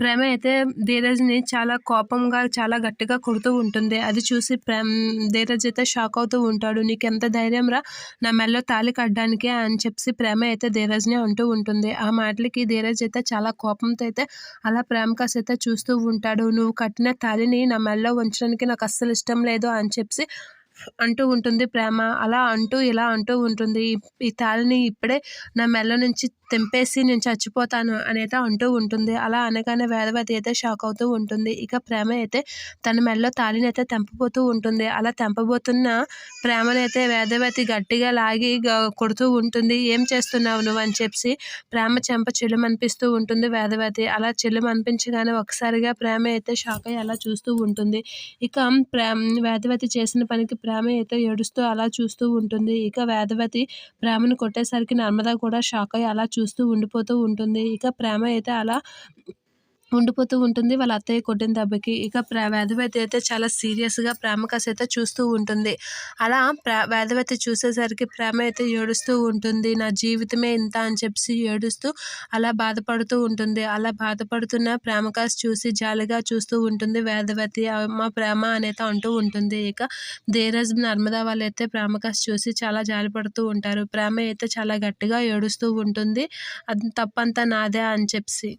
ప్రేమ అయితే ధీరజ్ని చాలా కోపంగా చాలా గట్టిగా కొడుతూ ఉంటుంది. అది చూసి ప్రేమ ధీరజ్ అయితే షాక్ అవుతూ ఉంటాడు. నీకు ఎంత ధైర్యం రా నా మెల్లో తాళి కట్టడానికి అని చెప్పి ప్రేమ అయితే ధీరజ్ని అంటూ ఉంటుంది. ఆ మాటలకి ధీరజ్ అయితే చాలా కోపంతో అయితే అలా ప్రేమ అయితే చూస్తూ ఉంటాడు. నువ్వు కట్టిన తాళిని నా మెల్లో ఉంచడానికి నాకు అస్సలు ఇష్టం లేదు అని చెప్పి అంటూ ఉంటుంది ప్రేమ. అలా అంటూ ఇలా అంటూ ఉంటుంది. ఈ తాళిని ఇప్పుడే నా మెల్ల నుంచి తెంపేసి నేను చచ్చిపోతాను అని అయితే అంటూ ఉంటుంది. అలా అనగానే వేదవతి అయితే షాక్ అవుతూ ఉంటుంది. ఇక ప్రేమ అయితే తన మెల్లో తాళిని అయితే తెంపబోతూ ఉంటుంది. అలా తెంపబోతున్న ప్రేమనైతే వేదవతి గట్టిగా లాగి కొడుతూ ఉంటుంది. ఏం చేస్తున్నావు నువ్వు? అని చెప్పి ప్రేమ చెంప చెల్లుమనిపిస్తూ ఉంటుంది వేదవతి. అలా చెల్లుమనిపించగానే ఒకసారిగా ప్రేమ అయితే షాక్ అయ్యి అలా చూస్తూ ఉంటుంది. ఇక ప్రేమ వేదవతి చేసిన పనికి ప్రేమ అయితే ఏడుస్తూ అలా చూస్తూ ఉంటుంది. ఇక వేదవతి ప్రేమను కొట్టేసరికి నర్మదా కూడా షాక్ అయ్యి అలా చూస్తూ ఉండిపోతూ ఉంటుంది. ఇక ప్రేమ అయితే అలా ఉండిపోతూ ఉంటుంది. వాళ్ళ అత్తయ్య కొట్టిన దెబ్బకి ఇక ప్ర వేదవతి అయితే చాలా సీరియస్గా ప్రేమకస్ అయితే చూస్తూ ఉంటుంది. అలా ప్ర వేదవతి చూసేసరికి ప్రేమ అయితే ఏడుస్తూ ఉంటుంది. నా జీవితమే ఇంత అని చెప్పి ఏడుస్తూ అలా బాధపడుతూ ఉంటుంది. అలా బాధపడుతున్న ప్రేమకాస్ చూసి జాలిగా చూస్తూ ఉంటుంది. వేదవతి మా ప్రేమ అనేది అంటూ ఉంటుంది. ఇక ధీరజ్ నర్మదా వాళ్ళైతే ప్రేమకాస్ చూసి చాలా జాలిపడుతూ ఉంటారు. ప్రేమ అయితే చాలా గట్టిగా ఏడుస్తూ ఉంటుంది. అది తప్పంతా నాదే అని చెప్పి